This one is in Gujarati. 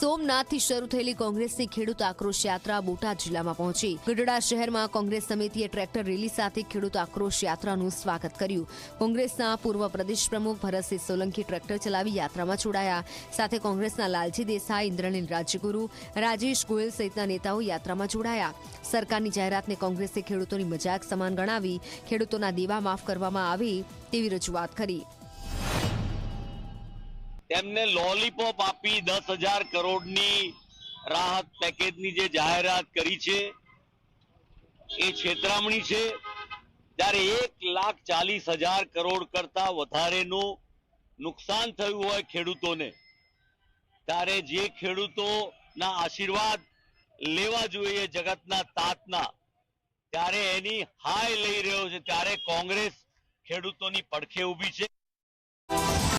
સોમનાથથી શરૂ થયેલી કોંગ્રેસની ખેડૂત આક્રોશ યાત્રા બોટાદ જિલ્લામાં પહોંચી. ગઢડા શહેરમાં કોંગ્રેસ સમિતિએ ટ્રેક્ટર રેલી સાથે ખેડૂત આક્રોશ યાત્રાનું સ્વાગત કર્યું. કોંગ્રેસના પૂર્વ પ્રદેશ પ્રમુખ ભરતસિંહ સોલંકી ટ્રેક્ટર ચલાવી યાત્રામાં જોડાયા. સાથે કોંગ્રેસના લાલજી દેસાઈ, ઇન્દ્રનીલ રાજ્યગુરુ રાજેશ ગોયલ સહિતના નેતાઓ યાત્રામાં જોડાયા. સરકારની જાહેરાતને કોંગ્રેસે ખેડૂતોની મજાક સમાન ગણાવી, ખેડૂતોના દેવા માફ કરવામાં આવે તેવી રજૂઆત કરી. તેમને લોલીપોપ આપી દસ હજાર કરોડની રાહત પેકેજની જે જાહેરાત કરી છે, એ છેતરામણી છે. ત્યારે એક લાખ ચાલીસ હજાર કરોડ કરતા વધારેનું નુકસાન થયું હોય ખેડૂતોને, ત્યારે જે ખેડૂતોના આશીર્વાદ લેવા જોઈએ જગતના તાતના, ત્યારે એની હાય લઈ રહ્યો છે, ત્યારે કોંગ્રેસ ખેડૂતોની પડખે ઊભી છે.